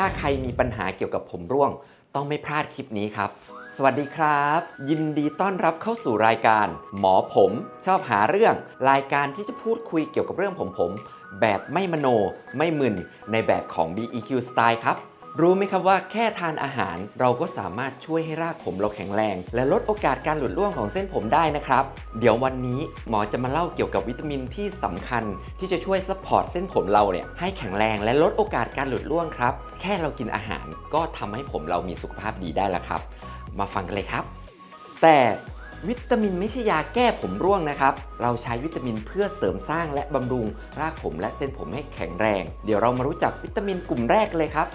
ถ้าใครมีปัญหาเกี่ยวกับผมร่วง ต้องไม่พลาดคลิปนี้ครับ สวัสดีครับ ยินดีต้อนรับเข้าสู่รายการ หมอผมชอบหาเรื่อง รายการที่จะพูดคุยเกี่ยวกับเรื่องผมผม แบบไม่มโน ไม่มึนในแบบของ BEQ Style ครับ รู้ไหมครับว่าแค่ทานอาหารเราก็สามารถช่วยให้รากผมเราแข็งแรง และลดโอกาสการหลุดร่วงของเส้นผมได้นะครับ เดี๋ยววันนี้หมอจะมาเล่าเกี่ยวกับวิตามินที่สำคัญ ที่จะช่วยซัพพอร์ตเส้นผมเราเนี่ยให้แข็งแรงและลดโอกาสการหลุดร่วงครับ แค่เรากินอาหารก็ทำให้ผมเรามีสุขภาพดีได้แล้วครับ มาฟังกันเลยครับ แต่วิตามินไม่ใช่ยาแก้ผมร่วงนะครับ เราใช้วิตามินเพื่อเสริมสร้างและบำรุงรากผมและเส้นผมให้แข็งแรง เดี๋ยวเรามารู้จักวิตามินกลุ่มแรกเลยครับ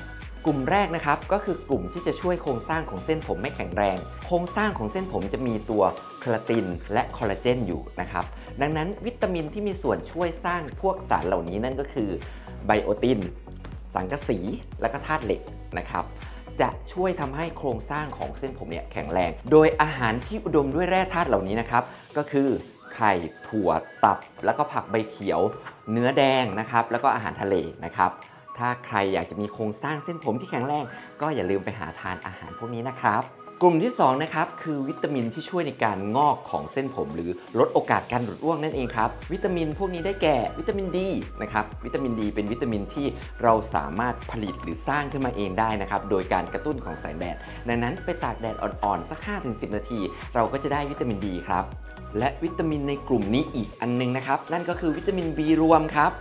กลุ่มแรกนะครับก็คือกลุ่มที่จะช่วยโครงสร้างของเส้นผมให้แข็งแรง โครงสร้างของเส้นผมจะมีตัวคลาตินและคอลลาเจนอยู่นะครับดังนั้นวิตามินที่มีส่วนช่วยสร้างพวกสารเหล่านี้นั่นก็คือไบโอติน สังกะสี และก็ธาตุเหล็กนะครับจะช่วยทำให้โครงสร้างของเส้นผมเนี่ยแข็งแรง โดยอาหารที่อุดมด้วยแร่ธาตุเหล่านี้นะครับก็คือไข่ถั่วตับ แล้วก็ผักใบเขียว เนื้อแดงนะครับแล้วก็อาหารทะเลนะครับ ถ้าใครอยากจะมีโครงสร้างเส้นผมที่แข็งแรง ก็อย่าลืมไปหาทานอาหารพวกนี้นะครับ กลุ่มที่ 2 นะครับ คือวิตามินที่ช่วยในการงอกของเส้นผม หรือลดโอกาสการหลุดร่วงนั่นเองครับ วิตามินพวกนี้ได้แก่วิตามินดีนะครับวิตามินดีเป็นวิตามินที่เราสามารถผลิตหรือสร้างขึ้นมาเองได้นะครับโดยการกระตุ้นของแสงแดดดังนั้นไปตากแดดอ่อนๆสัก 5-10 นาที เราก็จะได้วิตามินดีครับและวิตามินในกลุ่มนี้อีกอันนึงนะครับนั่นก็คือวิตามิน B รวมครับ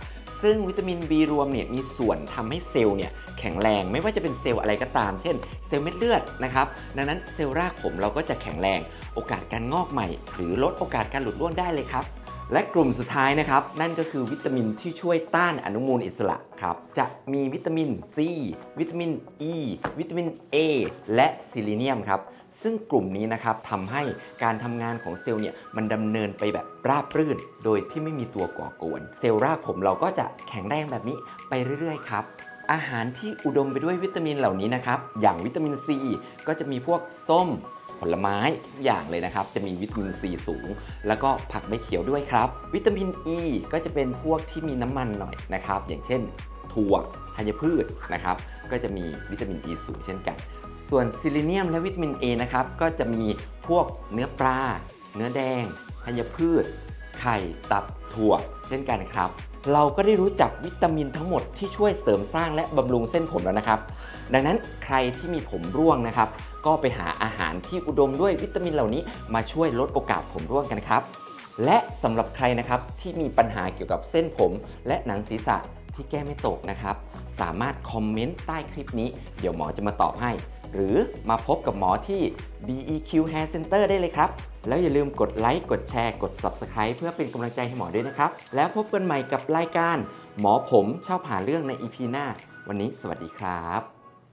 ซึ่งวิตามิน B รวมเนี่ยมีส่วนทำให้เซลล์เนี่ยแข็งแรงไม่ว่าจะเป็นเซลล์อะไรก็ตาม เช่น เซลล์เม็ดเลือดนะครับดังนั้นเซลล์รากผมเราก็จะแข็งแรง โอกาสการงอกใหม่ หรือลดโอกาสการหลุดร่วงได้เลยครับ และกลุ่มสุดท้ายนะครับ นั่นก็คือวิตามินที่ช่วยต้านอนุมูลอิสระครับ จะมีวิตามิน C วิตามิน E วิตามิน A และซิลิเนียมครับ ซึ่งกลุ่มนี้นะครับทำให้การทำงานของเซลล์เนี่ยมันดำเนินไปแบบราบรื่น โดยที่ไม่มีตัวก่อกวน เซลล์รากผมเราก็จะแข็งแรงแบบนี้ไปเรื่อยๆครับอาหารที่อุดมไปด้วยวิตามินเหล่านี้นะครับ อย่างวิตามินซีก็จะมีพวกส้ม ผลไม้ทุกอย่างเลยนะครับ จะมีวิตามินซีสูง แล้วก็ผักใบเขียวด้วยครับ วิตามินอ e ีก็จะเป็นพวกที่มีน้ำมันหน่อยนะครับ อย่างเช่น ถั่วธัญพืชนะครับ ก็จะมีวิตามินอ e ีสูงเช่นกัน ส่วนซิลิเนียมและวิตามิน A นะครับ ก็จะมีพวกเนื้อปลา เนื้อแดงธัญพืช ไข่ ตับ ถั่ว เช่นกันครับ เราก็ได้รู้จักวิตามินทั้งหมดที่ช่วยเสริมสร้างและบำรุงเส้นผมแล้วนะครับ ดังนั้นใครที่มีผมร่วงนะครับ ก็ไปหาอาหารที่อุดมด้วยวิตามินเหล่านี้ มาช่วยลดโอกาสผมร่วงกันครับ และสำหรับใครนะครับที่มีปัญหาเกี่ยวกับเส้นผม และหนังศีรษะที่แก้ไม่ตกนะครับ สามารถคอมเมนต์ใต้คลิปนี้ เดี๋ยวหมอจะมาตอบให้ หรือมาพบกับหมอที่ BEQ Hair Center ได้เลยครับ แล้วอย่าลืมกดไลค์กดแชร์กด Subscribe เพื่อเป็นกำลังใจให้หมอด้วยนะครับ แล้วพบกันใหม่กับรายการ หมอผมชอบหาเรื่องใน EP หน้า วันนี้สวัสดีครับ